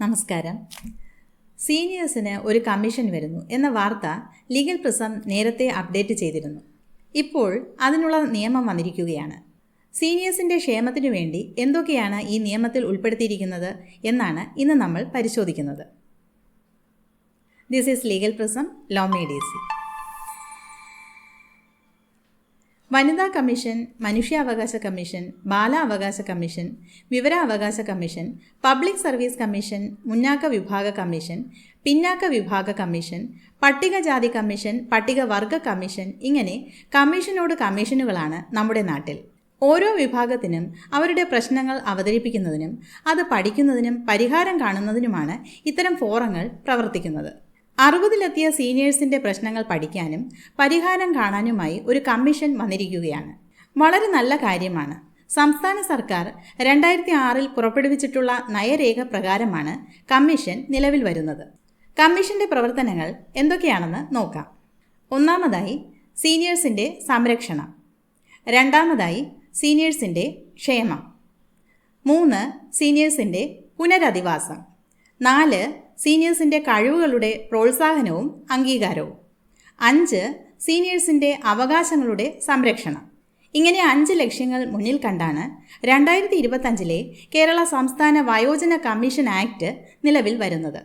നമസ്കാരം. സീനിയേഴ്സിന് ഒരു കമ്മീഷൻ വരുന്നു എന്ന വാർത്ത ലീഗൽ പ്രിസം നേരത്തെ അപ്ഡേറ്റ് ചെയ്തിരുന്നു. ഇപ്പോൾ അതിനുള്ള നിയമം വന്നിരിക്കുകയാണ്. സീനിയേഴ്സിന്റെ ക്ഷേമത്തിനു വേണ്ടി എന്തൊക്കെയാണ് ഈ നിയമത്തിൽ ഉൾപ്പെടുത്തിയിരിക്കുന്നത് എന്നാണ് ഇന്ന് നമ്മൾ പരിശോധിക്കുന്നത്. This is legal prism law made easy വനിതാ കമ്മീഷൻ മനുഷ്യാവകാശ കമ്മീഷൻ ബാലാവകാശ കമ്മീഷൻ വിവരാവകാശ കമ്മീഷൻ പബ്ലിക് സർവീസ് കമ്മീഷൻ മുന്നാക്ക വിഭാഗ കമ്മീഷൻ പിന്നാക്ക വിഭാഗ കമ്മീഷൻ പട്ടികജാതി കമ്മീഷൻ പട്ടികവർഗ കമ്മീഷൻ ഇങ്ങനെ കമ്മീഷനോട് കമ്മീഷനുകളാണ് നമ്മുടെ നാട്ടിൽ. ഓരോ വിഭാഗത്തിനും അവരുടെ പ്രശ്നങ്ങൾ അവതരിപ്പിക്കുന്നതിനും അത് പഠിക്കുന്നതിനും പരിഹാരം കാണുന്നതിനുമാണ് ഇത്തരം ഫോറങ്ങൾ പ്രവർത്തിക്കുന്നത്. അറുപതിലെത്തിയ സീനിയേഴ്സിന്റെ പ്രശ്നങ്ങൾ പഠിക്കാനും പരിഹാരം കാണാനുമായി ഒരു കമ്മീഷൻ വന്നിരിക്കുകയാണ്. വളരെ നല്ല കാര്യമാണ്. സംസ്ഥാന സർക്കാർ രണ്ടായിരത്തി ആറിൽ പുറപ്പെടുവിച്ചിട്ടുള്ള നയരേഖ പ്രകാരമാണ് കമ്മീഷൻ നിലവിൽ വരുന്നത്. കമ്മീഷന്റെ പ്രവർത്തനങ്ങൾ എന്തൊക്കെയാണെന്ന് നോക്കാം. ഒന്നാമതായി സീനിയേഴ്സിന്റെ സംരക്ഷണം. രണ്ടാമതായി സീനിയേഴ്സിന്റെ ക്ഷേമം. മൂന്ന് സീനിയേഴ്സിന്റെ പുനരധിവാസം. നാല് സീനിയേഴ്സിന്റെ കഴിവുകളുടെ പ്രോത്സാഹനവും അംഗീകാരവും. അഞ്ച് സീനിയേഴ്സിന്റെ അവകാശങ്ങളുടെ സംരക്ഷണം. ഇങ്ങനെ അഞ്ച് ലക്ഷ്യങ്ങൾ മുന്നിൽ കണ്ടാണ് രണ്ടായിരത്തി ഇരുപത്തഞ്ചിലെ കേരള സംസ്ഥാന വയോജന കമ്മീഷൻ ആക്ട് നിലവിൽ വരുന്നത്.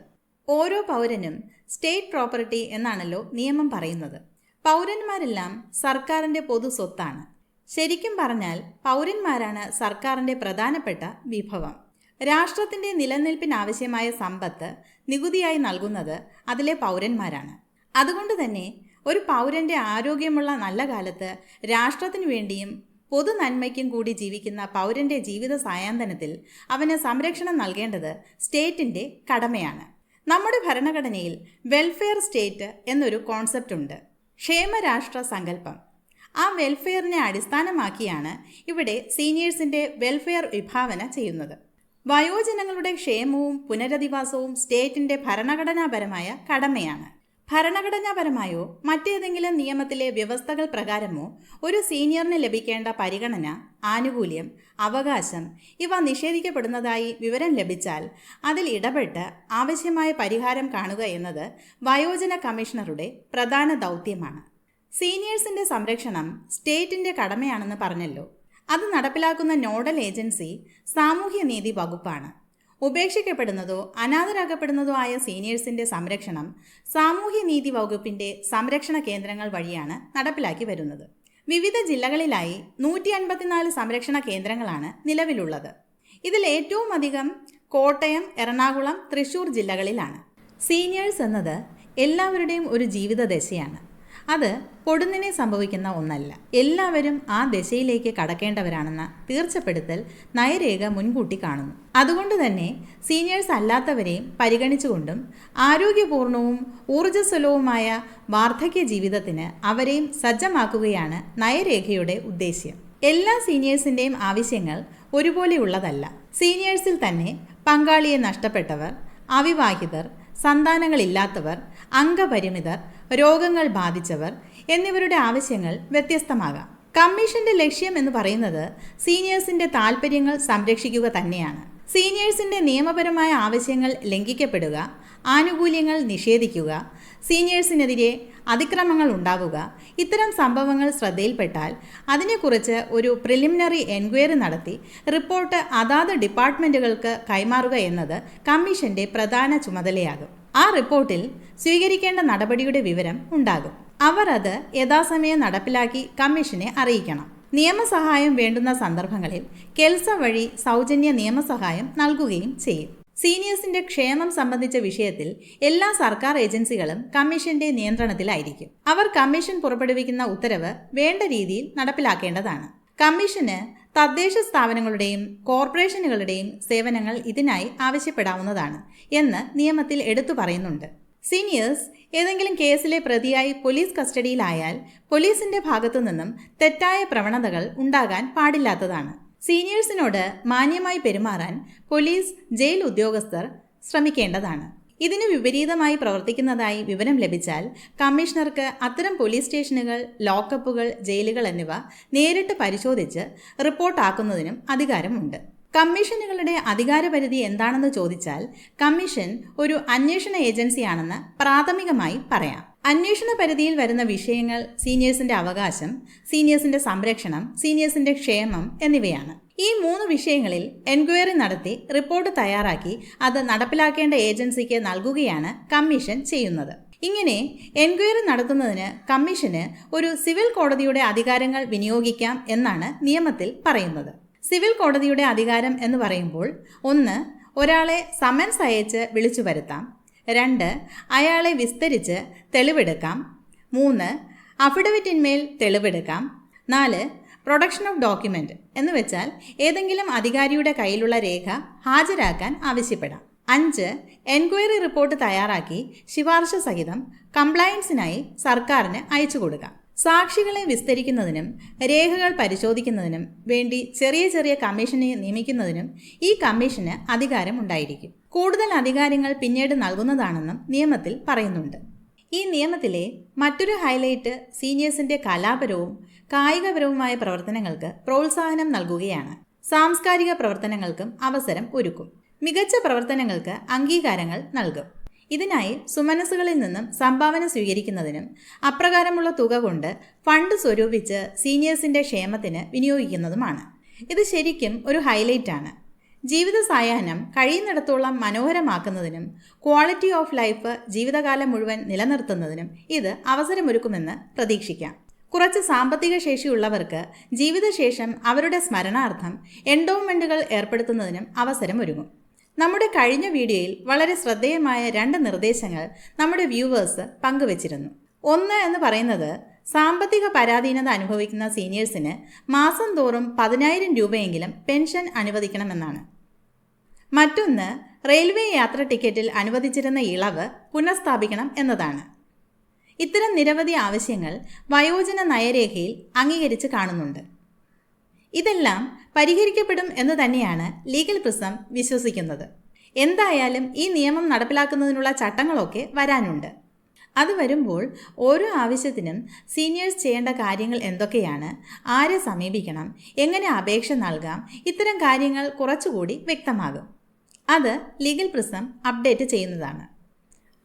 ഓരോ പൗരനും സ്റ്റേറ്റ് പ്രോപ്പർട്ടി എന്നാണല്ലോ നിയമം പറയുന്നത്. പൗരന്മാരെല്ലാം സർക്കാരിന്റെ പൊതു സ്വത്താണ്. ശരിക്കും പറഞ്ഞാൽ പൗരന്മാരാണ് സർക്കാരിന്റെ പ്രധാനപ്പെട്ട വിഭവം. രാഷ്ട്രത്തിന്റെ നിലനിൽപ്പിനാവശ്യമായ സമ്പത്ത് നികുതിയായി നൽകുന്നത് അതിലെ പൗരന്മാരാണ്. അതുകൊണ്ട് തന്നെ ഒരു പൗരന്റെ ആരോഗ്യമുള്ള നല്ല കാലത്ത് രാഷ്ട്രത്തിനു വേണ്ടിയും പൊതു നന്മയ്ക്കും കൂടി ജീവിക്കുന്ന പൗരന്റെ ജീവിത സായാന്തനത്തിൽ അവന് സംരക്ഷണം നൽകേണ്ടത് സ്റ്റേറ്റിന്റെ കടമയാണ്. നമ്മുടെ ഭരണഘടനയിൽ വെൽഫെയർ സ്റ്റേറ്റ് എന്നൊരു കോൺസെപ്റ്റ് ഉണ്ട്. ക്ഷേമരാഷ്ട്ര സങ്കല്പം. ആ വെൽഫെയറിനെ അടിസ്ഥാനമാക്കിയാണ് ഇവിടെ സീനിയേഴ്സിന്റെ വെൽഫെയർ വിഭാവന ചെയ്യുന്നത്. വയോജനങ്ങളുടെ ക്ഷേമവും പുനരധിവാസവും സ്റ്റേറ്റിന്റെ ഭരണഘടനാപരമായ കടമയാണ്. ഭരണഘടനാപരമായോ മറ്റേതെങ്കിലും നിയമത്തിലെ വ്യവസ്ഥകൾ പ്രകാരമോ ഒരു സീനിയറിന് ലഭിക്കേണ്ട പരിഗണന ആനുകൂല്യം അവകാശം ഇവ നിഷേധിക്കപ്പെടുന്നതായി വിവരം ലഭിച്ചാൽ അതിൽ ഇടപെട്ട് ആവശ്യമായ പരിഹാരം കാണുക എന്നത് വയോജന കമ്മീഷണറുടെ പ്രധാന ദൗത്യമാണ്. സീനിയേഴ്സിന്റെ സംരക്ഷണം സ്റ്റേറ്റിന്റെ കടമയാണെന്ന് പറഞ്ഞല്ലോ. അത് നടപ്പിലാക്കുന്ന നോഡൽ ഏജൻസി സാമൂഹ്യനീതി വകുപ്പാണ്. ഉപേക്ഷിക്കപ്പെടുന്നതോ അനാഥരാക്കപ്പെടുന്നതോ ആയ സീനിയേഴ്സിന്റെ സംരക്ഷണം സാമൂഹ്യനീതി വകുപ്പിന്റെ സംരക്ഷണ കേന്ദ്രങ്ങൾ വഴിയാണ് നടപ്പിലാക്കി വരുന്നത്. വിവിധ ജില്ലകളിലായി നൂറ്റി അൻപത്തിനാല് സംരക്ഷണ കേന്ദ്രങ്ങളാണ് നിലവിലുള്ളത്. ഇതിൽ ഏറ്റവും അധികം കോട്ടയം എറണാകുളം തൃശൂർ ജില്ലകളിലാണ്. സീനിയേഴ്സ് എന്നത് എല്ലാവരുടെയും ഒരു ജീവിതദശയാണ്. അത് പൊടുന്നിനെ സംഭവിക്കുന്ന ഒന്നല്ല. എല്ലാവരും ആ ദശയിലേക്ക് കടക്കേണ്ടവരാണെന്ന തീർച്ചപ്പെടുത്തൽ നയരേഖ മുൻകൂട്ടി കാണുന്നു. അതുകൊണ്ട് തന്നെ സീനിയേഴ്സ് അല്ലാത്തവരെയും പരിഗണിച്ചുകൊണ്ടും ആരോഗ്യപൂർണവും ഊർജസ്വലവുമായ വാർദ്ധക്യ ജീവിതത്തിന് അവരെയും സജ്ജമാക്കുകയാണ് നയരേഖയുടെ ഉദ്ദേശ്യം. എല്ലാ സീനിയേഴ്സിന്റെയും ആവശ്യങ്ങൾ ഒരുപോലെയുള്ളതല്ല സീനിയേഴ്സിൽ തന്നെ പങ്കാളിയെ നഷ്ടപ്പെട്ടവർ അവിവാഹിതർ സന്താനങ്ങളില്ലാത്തവർ അംഗപരിമിതർ രോഗങ്ങൾ ബാധിച്ചവർ എന്നിവരുടെ ആവശ്യങ്ങൾ വ്യത്യസ്തമാകാം. കമ്മീഷന്റെ ലക്ഷ്യം എന്ന് പറയുന്നത് സീനിയേഴ്സിന്റെ താൽപ്പര്യങ്ങൾ സംരക്ഷിക്കുക തന്നെയാണ്. സീനിയേഴ്സിന്റെ നിയമപരമായ ആവശ്യങ്ങൾ ലംഘിക്കപ്പെടുക ആനുകൂല്യങ്ങൾ നിഷേധിക്കുക സീനിയേഴ്സിനെതിരെ അതിക്രമങ്ങൾ ഉണ്ടാവുക ഇത്തരം സംഭവങ്ങൾ ശ്രദ്ധയിൽപ്പെട്ടാൽ അതിനെക്കുറിച്ച് ഒരു പ്രിലിമിനറി എൻക്വയറി നടത്തി റിപ്പോർട്ട് അതാത് ഡിപ്പാർട്ട്മെന്റുകൾക്ക് കൈമാറുക എന്നത് കമ്മീഷന്റെ പ്രധാന ചുമതലയാകും. ആ റിപ്പോർട്ടിൽ സ്വീകരിക്കേണ്ട നടപടിയുടെ വിവരം ഉണ്ടാകും. അവർ അത് യഥാസമയം നടപ്പിലാക്കി കമ്മീഷനെ അറിയിക്കണം. നിയമസഹായം വേണ്ടുന്ന സന്ദർഭങ്ങളിൽ കെൽസ വഴി സൗജന്യ നിയമസഹായം നൽകുകയും ചെയ്യും. സീനിയേഴ്സിന്റെ ക്ഷേമം സംബന്ധിച്ച വിഷയത്തിൽ എല്ലാ സർക്കാർ ഏജൻസികളും കമ്മീഷന്റെ നിയന്ത്രണത്തിലായിരിക്കും. അവർ കമ്മീഷൻ പുറപ്പെടുവിക്കുന്ന ഉത്തരവ് വേണ്ട രീതിയിൽ നടപ്പിലാക്കേണ്ടതാണ്. കമ്മീഷന് തദ്ദേശ സ്ഥാപനങ്ങളുടെയും കോർപ്പറേഷനുകളുടെയും സേവനങ്ങൾ ഇതിനായി ആവശ്യപ്പെടാവുന്നതാണ് എന്ന് നിയമത്തിൽ എടുത്തു പറയുന്നുണ്ട്. സീനിയേഴ്സ് ഏതെങ്കിലും കേസിലെ പ്രതിയായി പോലീസ് കസ്റ്റഡിയിലായാൽ പോലീസിന്റെ ഭാഗത്തു നിന്നും തെറ്റായ പ്രവണതകൾ ഉണ്ടാകാൻ പാടില്ലാത്തതാണ്. സീനിയേഴ്സിനോട് മാന്യമായി പെരുമാറാൻ പോലീസ് ജയിൽ ഉദ്യോഗസ്ഥർ ശ്രമിക്കേണ്ടതാണ്. ഇതിനു വിപരീതമായി പ്രവർത്തിക്കുന്നതായി വിവരം ലഭിച്ചാൽ കമ്മീഷണർക്ക് അത്തരം പോലീസ് സ്റ്റേഷനുകൾ ലോക്കപ്പുകൾ ജയിലുകൾ എന്നിവ നേരിട്ട് പരിശോധിച്ച് റിപ്പോർട്ടാക്കുന്നതിനും അധികാരമുണ്ട്. കമ്മീഷനുകളുടെ അധികാരപരിധി എന്താണെന്ന് ചോദിച്ചാൽ കമ്മീഷൻ ഒരു അന്വേഷണ ഏജൻസിയാണെന്ന് പ്രാഥമികമായി പറയാം. അന്വേഷണ പരിധിയിൽ വരുന്ന വിഷയങ്ങൾ സീനിയേഴ്സിന്റെ അവകാശം സീനിയേഴ്സിന്റെ സംരക്ഷണം സീനിയേഴ്സിന്റെ ക്ഷേമം എന്നിവയാണ്. ഈ മൂന്ന് വിഷയങ്ങളിൽ എൻക്വയറി നടത്തി റിപ്പോർട്ട് തയ്യാറാക്കി അത് നടപ്പിലാക്കേണ്ട ഏജൻസിക്ക് നൽകുകയാണ് കമ്മീഷൻ ചെയ്യുന്നത്. ഇങ്ങനെ എൻക്വയറി നടത്തുന്നതിന് കമ്മീഷന് ഒരു സിവിൽ കോടതിയുടെ അധികാരങ്ങൾ വിനിയോഗിക്കാം എന്നാണ് നിയമത്തിൽ പറയുന്നത്. സിവിൽ കോടതിയുടെ അധികാരം എന്ന് പറയുമ്പോൾ ഒന്ന് ഒരാളെ സമൻസ് അയച്ച് വിളിച്ചു വരുത്താം. രണ്ട് അയാളെ വിസ്തരിച്ച് തെളിവെടുക്കാം. മൂന്ന് അഫിഡവിറ്റിന്മേൽ തെളിവെടുക്കാം. നാല് പ്രൊഡക്ഷൻ ഓഫ് ഡോക്യുമെന്റ് എന്ന് വെച്ചാൽ ഏതെങ്കിലും അധികാരിയുടെ കയ്യിലുള്ള രേഖ ഹാജരാക്കാൻ ആവശ്യപ്പെടാം. അഞ്ച് എൻക്വയറി റിപ്പോർട്ട് തയ്യാറാക്കി ശുപാർശ സഹിതം കംപ്ലയൻസിനായി സർക്കാരിന് അയച്ചു കൊടുക്കാം. സാക്ഷികളെ വിസ്തരിക്കുന്നതിനും രേഖകൾ പരിശോധിക്കുന്നതിനും വേണ്ടി ചെറിയ ചെറിയ കമ്മീഷനെ നിയമിക്കുന്നതിനും ഈ കമ്മീഷന് അധികാരം ഉണ്ടായിരിക്കും. കൂടുതൽ അധികാരങ്ങൾ പിന്നീട് നൽകുന്നതാണെന്നും നിയമത്തിൽ പറയുന്നുണ്ട്. ഈ നിയമത്തിലെ മറ്റൊരു ഹൈലൈറ്റ് സീനിയേഴ്സിന്റെ കലാപരവും കായികപരവുമായ പ്രവർത്തനങ്ങൾക്ക് പ്രോത്സാഹനം നൽകുകയാണ്. സാംസ്കാരിക പ്രവർത്തനങ്ങൾക്കും അവസരം ഒരുക്കും. മികച്ച പ്രവർത്തനങ്ങൾക്ക് അംഗീകാരങ്ങൾ നൽകും. ഇതിനായി സുമനസ്സുകളിൽ നിന്നും സംഭാവന സ്വീകരിക്കുന്നതിനും അപ്രകാരമുള്ള തുക കൊണ്ട് ഫണ്ട് സ്വരൂപിച്ച് സീനിയേഴ്സിന്റെ ക്ഷേമത്തിന് വിനിയോഗിക്കുന്നതുമാണ്. ഇത് ശരിക്കും ഒരു ഹൈലൈറ്റ് ആണ്. ജീവിത സായാഹ്നം കഴിയുന്നിടത്തോളം മനോഹരമാക്കുന്നതിനും ക്വാളിറ്റി ഓഫ് ലൈഫ് ജീവിതകാലം മുഴുവൻ നിലനിർത്തുന്നതിനും ഇത് അവസരമൊരുക്കുമെന്ന് പ്രതീക്ഷിക്കാം. കുറച്ച് സാമ്പത്തിക ശേഷിയുള്ളവർക്ക് ജീവിതശേഷം അവരുടെ സ്മരണാർത്ഥം എൻഡോവ്മെന്റുകൾ ഏർപ്പെടുത്തുന്നതിനും അവസരമൊരുങ്ങും. നമ്മുടെ കഴിഞ്ഞ വീഡിയോയിൽ വളരെ ശ്രദ്ധേയമായ രണ്ട് നിർദ്ദേശങ്ങൾ നമ്മുടെ വ്യൂവേഴ്സ് പങ്കുവച്ചിരുന്നു. ഒന്ന് എന്ന് പറയുന്നത് സാമ്പത്തിക പരാധീനത അനുഭവിക്കുന്ന സീനിയേഴ്സിന് മാസം തോറും പതിനായിരം രൂപയെങ്കിലും പെൻഷൻ അനുവദിക്കണമെന്നാണ്. മറ്റൊന്ന് റെയിൽവേ യാത്ര ടിക്കറ്റിൽ അനുവദിച്ചിരുന്ന ഇളവ് പുനഃസ്ഥാപിക്കണം എന്നതാണ്. ഇത്തരം നിരവധി ആവശ്യങ്ങൾ വയോജന നയരേഖയിൽ അംഗീകരിച്ച് കാണുന്നുണ്ട്. ഇതെല്ലാം പരിഹരിക്കപ്പെടും എന്ന് തന്നെയാണ് ലീഗൽ പ്രിസം വിശ്വസിക്കുന്നത്. എന്തായാലും ഈ നിയമം നടപ്പിലാക്കുന്നതിനുള്ള ചട്ടങ്ങളൊക്കെ വരാനുണ്ട്. അത് വരുമ്പോൾ ഓരോ ആവശ്യത്തിനും സീനിയേഴ്സ് ചെയ്യേണ്ട കാര്യങ്ങൾ എന്തൊക്കെയാണ് ആരെ സമീപിക്കണം എങ്ങനെ അപേക്ഷ നൽകാം ഇത്തരം കാര്യങ്ങൾ കുറച്ചുകൂടി വ്യക്തമാകും. അത് ലീഗൽ പ്രിസം അപ്ഡേറ്റ് ചെയ്യുന്നതാണ്.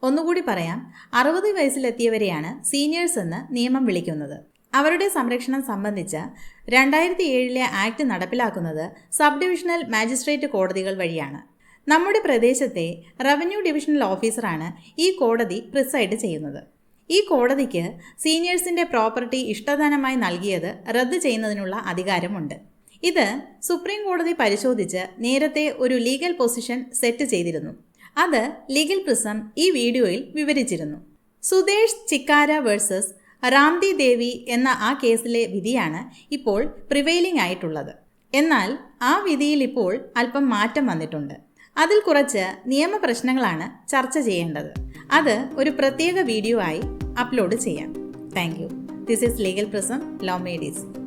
ഒന്നുകൂടി പറയാം അറുപത് വയസ്സിലെത്തിയവരെയാണ് സീനിയേഴ്സ് എന്ന് നിയമം വിളിക്കുന്നത്. അവരുടെ സംരക്ഷണം സംബന്ധിച്ച രണ്ടായിരത്തി ഏഴിലെ ആക്ട് നടപ്പിലാക്കുന്നത് സബ് ഡിവിഷണൽ മാജിസ്ട്രേറ്റ് കോടതികൾ വഴിയാണ്. നമ്മുടെ പ്രദേശത്തെ റവന്യൂ ഡിവിഷണൽ ഓഫീസറാണ് ഈ കോടതി പ്രിസൈഡ് ചെയ്യുന്നത്. ഈ കോടതിക്ക് സീനിയേഴ്സിന്റെ പ്രോപ്പർട്ടി ഇഷ്ടദാനമായി നൽകിയത് റദ്ദ് ചെയ്യുന്നതിനുള്ള അധികാരമുണ്ട്. ഇത് സുപ്രീം കോടതി പരിശോധിച്ച് നേരത്തെ ഒരു ലീഗൽ പൊസിഷൻ സെറ്റ് ചെയ്തിരുന്നു. അത് ലീഗൽ പ്രിസം ഈ വീഡിയോയിൽ വിവരിച്ചിരുന്നു. സുദേഷ് ചിക്കാര വേഴ്സസ് റാംദി ദേവി എന്ന ആ കേസിലെ വിധിയാണ് ഇപ്പോൾ പ്രിവെയിലിംഗ് ആയിട്ടുള്ളത്. എന്നാൽ ആ വിധിയിൽ ഇപ്പോൾ അല്പം മാറ്റം വന്നിട്ടുണ്ട്. അതിൽ കുറച്ച് നിയമപ്രശ്നങ്ങളാണ് ചർച്ച ചെയ്യേണ്ടത്. അത് ഒരു പ്രത്യേക വീഡിയോ ആയി അപ്ലോഡ് ചെയ്യാം. Thank you this is legal prism law made easy